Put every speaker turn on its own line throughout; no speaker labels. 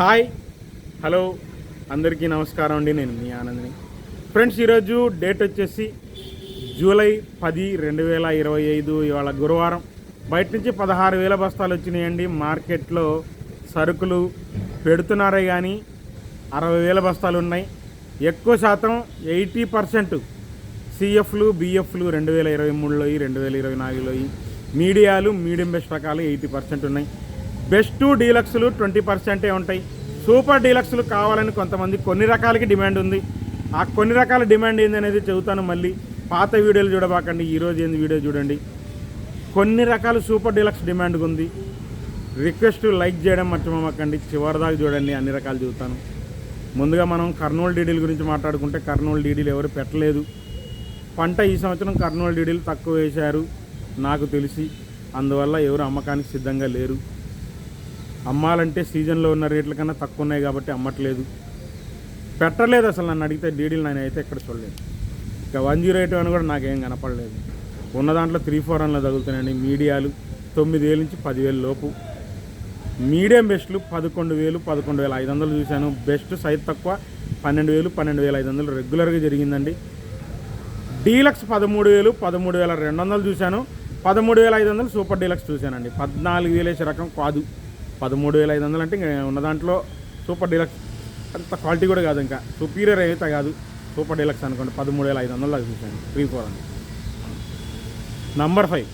Hi. Hello. అందరికీ నమస్కారం అండి. నేను మీ ఆనందిని. ఫ్రెండ్స్ ఈరోజు డేట్ వచ్చేసి జూలై పది రెండు వేల ఇరవై ఐదు ఇవాళ గురువారం. బయట నుంచి పదహారు వేల బస్తాలు వచ్చినాయండి. మార్కెట్లో సరుకులు పెడుతున్నారే కానీ అరవై వేల బస్తాలు ఉన్నాయి. ఎక్కువ శాతం ఎయిటీ పర్సెంట్ సిఎఫ్లు బిఎఫ్లు రెండు వేల ఇరవై మూడులోయి రెండు వేల ఇరవై నాలుగులోయి. మీడియాలు మీడియం బెస్ట్ రకాలు ఎయిటీ పర్సెంట్ ఉన్నాయి. బెస్ట్ డీలక్స్లు ట్వంటీ పర్సెంటే ఉంటాయి. సూపర్ డీలక్స్లు కావాలని కొంతమంది కొన్ని రకాలకి డిమాండ్ ఉంది. ఆ కొన్ని రకాల డిమాండ్ ఏంది అనేది చెబుతాను మళ్ళీ. పాత వీడియోలు చూడబాకండి ఈరోజు ఏంది వీడియో చూడండి. కొన్ని రకాల సూపర్ డీలక్స్ డిమాండ్ ఉంది. రిక్వెస్ట్ లైక్ చేయడం మర్చిపోమాకండి. చివరిదాకా చూడండి అన్ని రకాలు చూస్తాను. ముందుగా మనం కర్నూలు డీడీల గురించి మాట్లాడుకుంటే కర్నూలు డీడీలు ఎవరు పెట్టలేదు. పంట ఈ సంవత్సరం కర్నూలు డీడీలు తక్కువ వేశారు నాకు తెలిసి. అందువల్ల ఎవరు అమ్మకానికి సిద్ధంగా లేరు. అమ్మాలంటే సీజన్లో ఉన్న రేట్ల కన్నా తక్కువ ఉన్నాయి కాబట్టి అమ్మట్లేదు. పెట్టలేదు అసలు నన్ను అడిగితే డీడీలు నేను అయితే ఎక్కడ చూడలేదు. ఇక వన్ జీరో ఎయిట్ అని కూడా నాకేం కనపడలేదు. ఉన్న దాంట్లో త్రీ ఫోర్ వన్లో తగులుతున్నాయండి మీడియాలు. తొమ్మిది వేల నుంచి పదివేలు లోపు. మీడియం బెస్ట్లు పదకొండు వేలు పదకొండు వేల ఐదు వందలు చూశాను. బెస్ట్ సైజ్ తక్కువ పన్నెండు వేలు పన్నెండు వేల ఐదు వందలు రెగ్యులర్గా జరిగిందండి. డీలక్స్ పదమూడు వేలు పదమూడు వేల రెండు వందలు చూశాను. పదమూడు వేల ఐదు వందలు సూపర్ డీలక్స్ చూశానండి. పద్నాలుగు వేలు వేసే రకం కాదు. పదమూడు వేల ఐదు వందలు అంటే ఇంకా ఉన్న దాంట్లో సూపర్ డీలక్స్ అంత క్వాలిటీ కూడా కాదు ఇంకా. సుపీరియర్ అయితే కాదు సూపర్ డీలక్స్ అనుకోండి పదమూడు వేల ఐదు వందలు దాకా త్రీ ఫోర్ అని. నంబర్ ఫైవ్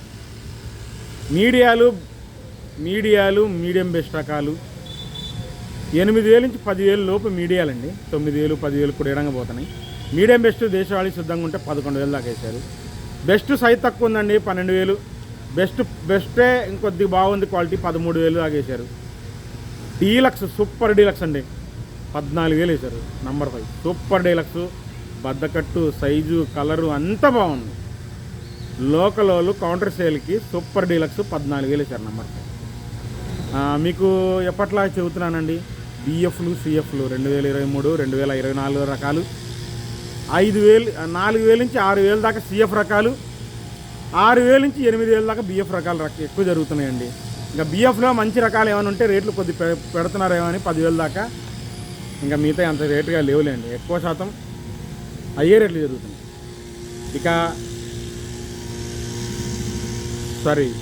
మీడియాలు మీడియాలు మీడియం బెస్ట్ రకాలు. ఎనిమిది వేల నుంచి పదివేలు లోపు మీడియాలండి. తొమ్మిది వేలు పదివేలు కూడా ఇడంగా పోతున్నాయి. మీడియం బెస్ట్ దేశవాళీ సిద్ధంగా ఉంటే పదకొండు వేలు దాకా వేశారు. బెస్ట్ సైజ్ తక్కువ ఉందండి పన్నెండు వేలు. బెస్ట్ బెస్టే ఇంకొద్ది బాగుంది క్వాలిటీ పదమూడు వేలు దాకా డీలక్స్ సూపర్ డీలక్స్ అండి. పద్నాలుగు వేలు వేశారు నంబర్ ఫైవ్. సూపర్ డీలక్స్ బద్దకట్టు సైజు కలరు అంతా బాగుంది. లోకల్ వాళ్ళు కౌంటర్ సేల్కి సూపర్ డీలక్స్ పద్నాలుగు వేలు వేశారు నంబర్ ఫైవ్. మీకు ఎప్పట్లా చెబుతున్నానండి? బిఎఫ్లు సిఎఫ్లు రెండు వేల ఇరవై మూడు రెండు వేల ఇరవై నాలుగు రకాలు. ఐదు వేలు నాలుగు వేల నుంచి ఆరు వేల దాకా సిఎఫ్ రకాలు. ఆరు వేల నుంచి ఎనిమిది వేల దాకా బిఎఫ్ రకాలు ఎక్కువ జరుగుతున్నాయండి. ఇంకా బిఎఫ్లో మంచి రకాలు ఏమైనా ఉంటే రేట్లు కొద్ది పె- పెడుతున్నారేమో అని పదివేల దాకా ఇంకా మిగతా అంత రేటుగా లేవులేండి. ఎక్కువ శాతం అయ్యే రేట్లు జరుగుతున్నాయి. ఇక sorry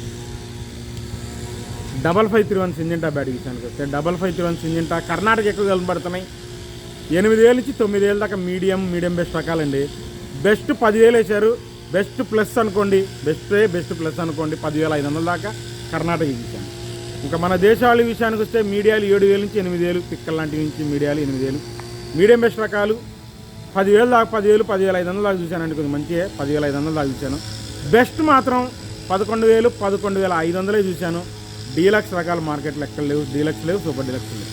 double five three one Syngenta bad విషయానికి వస్తే double five three one Syngenta Karnataka ఎక్కువ కనబడుతున్నాయి ఎనిమిది వేల నుంచి తొమ్మిది వేల దాకా మీడియం మీడియం బెస్ట్ రకాలండి. బెస్ట్ పదివేలు వేశారు. బెస్ట్ ప్లస్ అనుకోండి బెస్టే బెస్ట్ ప్లస్ అనుకోండి పదివేల ఐదు వందల దాకా కర్ణాటక ఇచ్చాను ఇంకా మన దేశాల విషయానికి వస్తే మీడియాలు ఏడు వేల నుంచి ఎనిమిది వేలు పిక్కల లాంటి నుంచి మీడియాలు ఎనిమిది వేలు మీడియం బెస్ట్ రకాలు పదివేలు దాకా పదివేలు పదివేల ఐదు వందలు దాకా చూశానండి కొంచెం మంచిగా పదివేల ఐదు వందల దాకా చూశాను. బెస్ట్ మాత్రం పదకొండు వేలు పదకొండు వేల ఐదు వందలే చూశాను. డీలక్స్ రకాల మార్కెట్లు ఎక్కడ లేవు డీలక్స్ లేవు సూపర్ డీలక్స్ లేవు.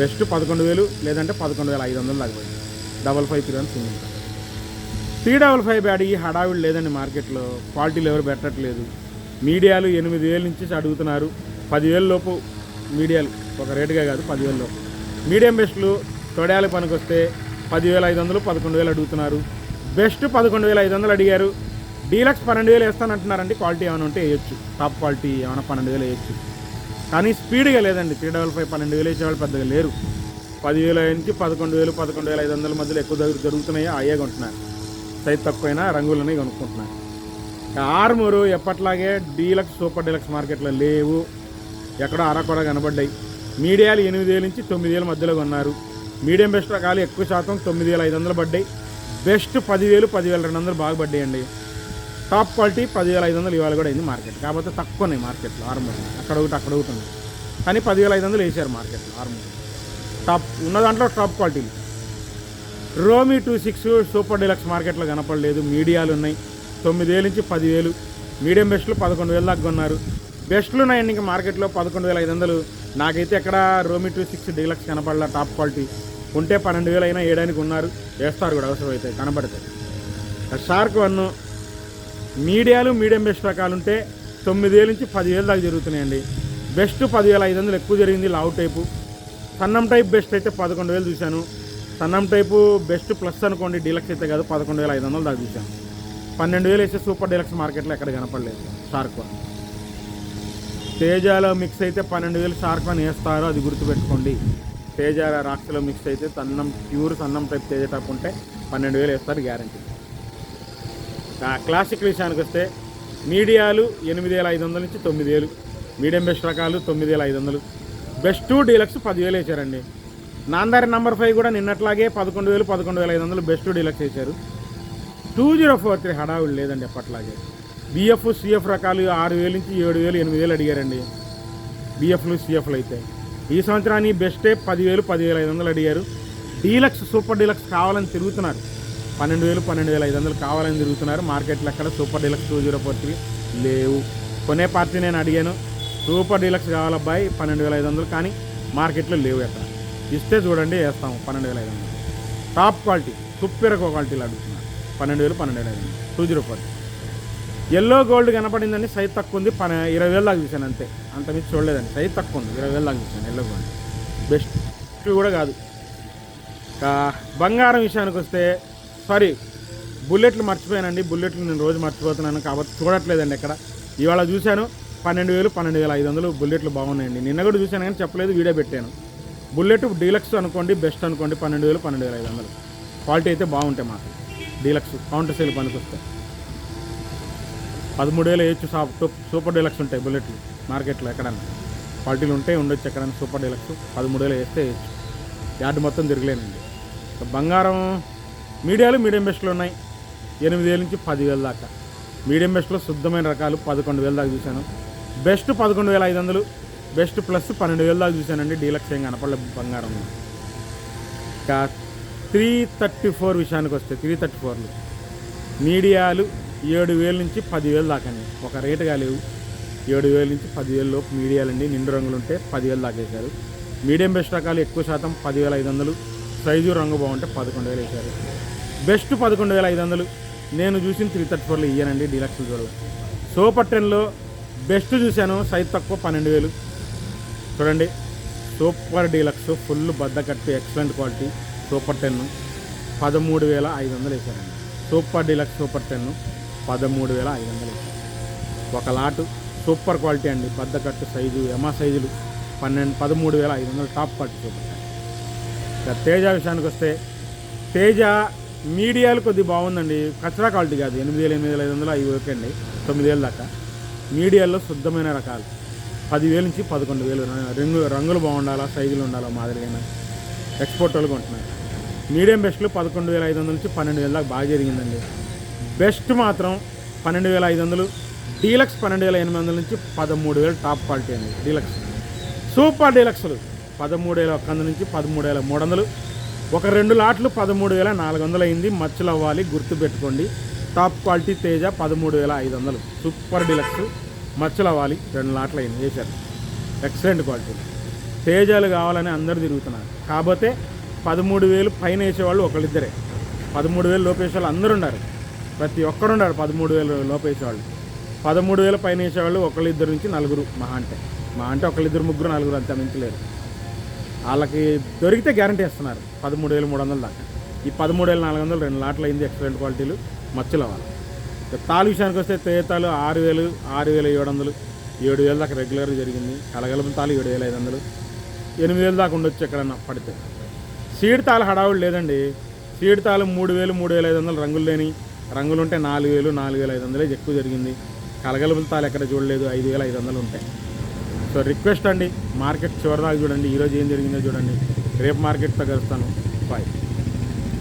బెస్ట్ పదకొండు వేలు లేదంటే పదకొండు వేల ఐదు వందలు దాకా పోయింది. Double five three one single. Three double five bad ఈ హడావిడి లేదండి మార్కెట్లో. క్వాలిటీలు ఎవరు పెట్టట్లేదు. మీడియాలు ఎనిమిది వేల నుంచి అడుగుతున్నారు. పదివేల లోపు మీడియాలు ఒక రేటుగా కాదు పదివేల లోపు. మీడియం బెస్ట్లు తొడయాల పనికి వస్తే పదివేల ఐదు వందలు పదకొండు వేలు అడుగుతున్నారు. బెస్ట్ పదకొండు వేల ఐదు వందలు అడిగారు. డీలక్స్ పన్నెండు వేలు వేస్తానంటున్నారండి క్వాలిటీ ఏమైనా ఉంటే వేయొచ్చు. టాప్ క్వాలిటీ ఏమైనా పన్నెండు వేలు వేయచ్చు. కానీ స్పీడ్గా లేదండి. త్రీ డబల్ ఫైవ్ పన్నెండు వేలు వేసేవాళ్ళు పెద్దగా లేరు. పదివేల నుంచి పదకొండు వేలు పదకొండు వేల ఐదు వందల మధ్యలో ఎక్కువ దగ్గర జరుగుతున్నాయో? అయ్యే కొంటున్నారు సైజ్ తక్కువైనా రంగులని కొనుక్కుంటున్నాను ఆర్మూరు ఎప్పట్లాగే డీలక్స్ సూపర్ డీలక్స్ మార్కెట్లో లేవు. ఎక్కడో అరకొర కనబడ్డాయి. మీడియాలు ఎనిమిది వేల నుంచి తొమ్మిది వేల మధ్యలో కొన్నారు. మీడియం బెస్ట్ రకాలు ఎక్కువ శాతం తొమ్మిది వేల ఐదు వందలు పడ్డాయి. బెస్ట్ పదివేలు పదివేల రెండు వందలు బాగా పడ్డాయండి. టాప్ క్వాలిటీ పదివేల ఐదు వందలు ఇవాళ కూడా అయింది మార్కెట్. కాకపోతే తక్కువ ఉన్నాయి మార్కెట్లో ఆర్మూర్. అక్కడ ఒకటి అక్కడ ఒకటి ఉంది. కానీ పదివేల ఐదు వందలు వేసారు మార్కెట్లో ఆర్మూర్. టాప్ ఉన్న దాంట్లో టాప్ క్వాలిటీలు Romi two six super deluxe మార్కెట్లో కనపడలేదు. మీడియాలు ఉన్నాయి. తొమ్మిదేలు నుంచి పదివేలు. మీడియం బెస్ట్లు పదకొండు వేలు దాకా కొన్నారు. బెస్ట్లు ఉన్నాయండి ఇంకా మార్కెట్లో పదకొండు వేల ఐదు వందలు. నాకైతే ఎక్కడ రోమీ టూ సిక్స్ డీలక్స్ కనపడలా టాప్ క్వాలిటీ. ఉంటే పన్నెండు వేలు అయినా వేయడానికి ఉన్నారు. వేస్తారు కూడా అవసరం అయితే షార్క్ వన్ మీడియాలు మీడియం బెస్ట్ రకాలు ఉంటే తొమ్మిది వేల నుంచి పదివేలు దాకా జరుగుతున్నాయండి. బెస్ట్ పదివేల ఐదు వందలు ఎక్కువ జరిగింది లావు టైపు. సన్నం టైప్ బెస్ట్ అయితే పదకొండు వేలు చూశాను. సన్నం టైపు బెస్ట్ ప్లస్ అనుకోండి డీలక్స్ అయితే కాదు పదకొండు వేల ఐదు వందలు దాకా చూశాను. పన్నెండు వేలు వేసే సూపర్ డీలక్స్ మార్కెట్లో ఎక్కడ కనపడలేదు షార్క్ వన్. తేజాలో మిక్స్ అయితే పన్నెండు వేలు షార్క్ వన్ వేస్తారు అది గుర్తుపెట్టుకోండి. తేజ రాక్షలో మిక్స్ అయితే సన్నం ప్యూర్ సన్నం టైప్ తేజ టైప్ ఉంటే పన్నెండు వేలు వేస్తారు గ్యారంటీ. క్లాసిక్ విషయానికి వస్తే మీడియాలు ఎనిమిది వేల ఐదు వందల నుంచి తొమ్మిది వేలు. మీడియం బెస్ట్ రకాలు తొమ్మిది వేల ఐదు వందలు. బెస్ట్ డీలక్స్ పదివేలు వేసారండి. నాందారి నంబర్ ఫైవ్ కూడా నిన్నట్లాగే పదకొండు వేలు పదకొండు వేల ఐదు వందలు బెస్ట్ డీలక్స్ చేశారు. టూ జీరో ఫోర్ త్రీ హడావుడు లేదండి అప్పట్లాగే బిఎఫ్ సిఎఫ్ రకాలు ఆరు వేలు నుంచి ఏడు వేలు ఎనిమిది వేలు అడిగారండి. బిఎఫ్లు సిఎఫ్లు అయితే. ఈ సంవత్సరాన్ని బెస్టే పదివేలు పదివేల ఐదు వందలు అడిగారు. డీలక్స్ సూపర్ డీలక్స్ కావాలని తిరుగుతున్నారు. పన్నెండు వేలు పన్నెండు వేల ఐదు వందలు కావాలని తిరుగుతున్నారు. మార్కెట్లో ఎక్కడ super deluxe two zero four three లేవు. కొనే పార్టీ నేను అడిగాను. సూపర్ డీలక్స్ కావాలబ్బాయి పన్నెండు వేల ఐదు వందలు కానీ మార్కెట్లో లేవు ఎక్కడ. ఇస్తే చూడండి వేస్తాము పన్నెండు వేల ఐదు వందలు. టాప్ క్వాలిటీ సూపర్ క్వాలిటీలు అడుగుతున్నారు పన్నెండు వేలు పన్నెండు వేల ఐదు వందలు. Two zero four. Yellow gold కనపడిందండి size తక్కువ ఉంది పన ఇరవై వేలు దాకా చూశాను అంతే. అంత మించి చూడలేదండి సైజ్ తక్కువ ఉంది ఇరవై వేలు దాకా చూశాను ఎల్లో గోల్డ్ బెస్ట్ కూడా కాదు. బంగారం విషయానికి వస్తే సారీ బుల్లెట్లు మర్చిపోయానండి బుల్లెట్లు నేను రోజు మర్చిపోతున్నాను కాబట్టి చూడట్లేదండి ఎక్కడ. ఇవాళ చూశాను పన్నెండు వేలు పన్నెండు వేల ఐదు వందలు బుల్లెట్లు బాగున్నాయండి. నిన్న కూడా చూశాను కానీ చెప్పలేదు వీడియో పెట్టాను. బుల్లెట్ డీలక్స్ అనుకోండి బెస్ట్ అనుకోండి పన్నెండు వేలు పన్నెండు వేల ఐదు వందలు. క్వాలిటీ అయితే బాగుంటాయి మాకు. డీలక్స్ కౌంటర్ సేల్ పనికి వస్తాయి పదమూడు వేలు వేయచ్చు సూపర్ డీలక్స్ ఉంటాయి బుల్లెట్లు మార్కెట్లో ఎక్కడన్నా. క్వాలిటీలు ఉంటాయి ఉండొచ్చు ఎక్కడన్నా సూపర్ డీలక్స్. పదమూడు వేలు వేస్తే వేయచ్చు. యార్డు మొత్తం తిరగలేనండి. బంగారం మీడియాలు మీడియం బెస్ట్లు ఉన్నాయి. ఎనిమిది వేల నుంచి పదివేల దాకా. మీడియం బెస్ట్లో శుద్ధమైన రకాలు పదకొండు వేల దాకా చూశాను. బెస్ట్ పదకొండు వేల ఐదు వందలు బెస్ట్ ప్లస్ పన్నెండు వేల దాకా చూశానండి డీలక్స్ ఏం కనపడలేదు బంగారం ఇంకా త్రీ థర్టీ ఫోర్ విషయానికి వస్తే త్రీ థర్టీ ఫోర్లు. మీడియాలు ఏడు వేల నుంచి పదివేలు దాకండి. ఒక రేటుగా లేవు. ఏడు వేల నుంచి పదివేల లోపు మీడియాలండి. నిండు రంగులు ఉంటే పదివేలు దాకా వేశారు మీడియం బెస్ట్ రకాలు ఎక్కువ శాతం పదివేల ఐదు వందలు. సైజు రంగు బాగుంటే పదకొండు వేలు వేశారు. బెస్ట్ పదకొండు వేల ఐదు వందలు నేను చూసిన త్రీ థర్టీ ఫోర్లో ఇయ్యానండి డీలక్స్ చూడవు సూపర్ టెన్లో బెస్ట్ చూశాను. సైజ్ తక్కువ పన్నెండు వేలు. చూడండి. సూపర్ డీలక్స్ ఫుల్ బద్ద కట్టి ఎక్సలెంట్ క్వాలిటీ సూపర్ టెన్. పదమూడు వేల ఐదు వందలు వేశారండి. Super deluxe super ten. పదమూడు వేల ఐదు వందలు వేశారు. ఒక లాటు సూపర్ క్వాలిటీ అండి. బద్ద కట్టు సైజు ఎమా సైజులు పన్నెండు పదమూడు వేల ఐదు వందలు టాప్ క్వాలిటీ సూపర్ టెన్. ఇక తేజ విషయానికి వస్తే తేజ మీడియాలు కొద్దిగా బాగుందండి. కచరా క్వాలిటీ కాదు. ఎనిమిది వేల ఎనిమిది వేల ఐదు వందలు అవి ఓకే అండి. తొమ్మిది వేల దాకా. మీడియాల్లో శుద్ధమైన రకాలు. పదివేల నుంచి పదకొండు వేలు రంగు రంగులు బాగుండాలా సైజులు ఉండాలా మాదిరిగా ఎక్స్పోర్ట్ వాళ్ళు కొంటున్నారు. మీడియం బెస్ట్లు పదకొండు వేల ఐదు వందల నుంచి పన్నెండు వేల దాకా బాగా జరిగిందండి. బెస్ట్ మాత్రం పన్నెండు వేల ఐదు వందలు డీలక్స్ పన్నెండు వేల ఎనిమిది వందల నుంచి పదమూడు వేలు టాప్ క్వాలిటీ అండి డీలక్స్. సూపర్ డీలక్స్లు పదమూడు వేల ఒక్క వందల నుంచి పదమూడు వేల మూడు వందలు. ఒక రెండు లాట్లు పదమూడు వేల నాలుగు వందలు అయింది మచ్చలు అవ్వాలి గుర్తు పెట్టుకోండి టాప్ క్వాలిటీ తేజ పదమూడు వేల ఐదు వందలు. Super deluxe. మచ్చలు అవ్వాలి రెండు లాట్లు అయింది వేశారు ఎక్సలెంట్ క్వాలిటీ తేజాలు కావాలని అందరు తిరుగుతున్నారు. కాకపోతే పదమూడు వేలు పైన వేసేవాళ్ళు ఒకళ్ళిద్దరే. పదమూడు వేలు లోపేసేవాళ్ళు అందరూ ఉన్నారు ప్రతి ఒక్కరు ఉన్నారు పదమూడు వేలు లోపేసేవాళ్ళు పదమూడు వేల పైన వేసేవాళ్ళు ఒకళ్ళిద్దరు నుంచి నలుగురు మహా అంటే మహా అంటే ఒకళ్ళిద్దరు ముగ్గురు నలుగురు అంత మించలేరు వాళ్ళకి దొరికితే గ్యారంటీ ఇస్తున్నారు. పదమూడు వేలు మూడు వందలు దాకా. ఈ పదమూడు వేల నాలుగు వందలు రెండు లాట్లు అయింది ఎక్సలెంట్ క్వాలిటీలు మచ్చలు అవ్వాలి ఇక తాలు విషయానికి వస్తే తేతాలు ఆరు వేలు ఆరు వేల ఏడు వందలు ఏడు వేలు దాకా రెగ్యులర్గా జరిగింది. కలగలుపు తాలు ఏడు వేల ఐదు వందలు ఎనిమిది వేలు దాకా ఉండొచ్చు ఎక్కడన్నా పడితే. సీడ్ తాలు హడావుడు లేదండి. సీడ్ తాలు మూడు వేలు మూడు వేల ఐదు వందలు రంగులు లేని రంగులు ఉంటే నాలుగు వేలు నాలుగు వేల ఐదు వందలే ఎక్కువ జరిగింది. కలగలుపుల తాలు ఎక్కడ చూడలేదు ఐదు వేల ఐదు వందలు ఉంటాయి సో రిక్వెస్ట్ అండి మార్కెట్ చివరిదాకా చూడండి ఈరోజు ఏం జరిగిందో చూడండి. రేపు మార్కెట్తో కలుస్తాను. బాయ్.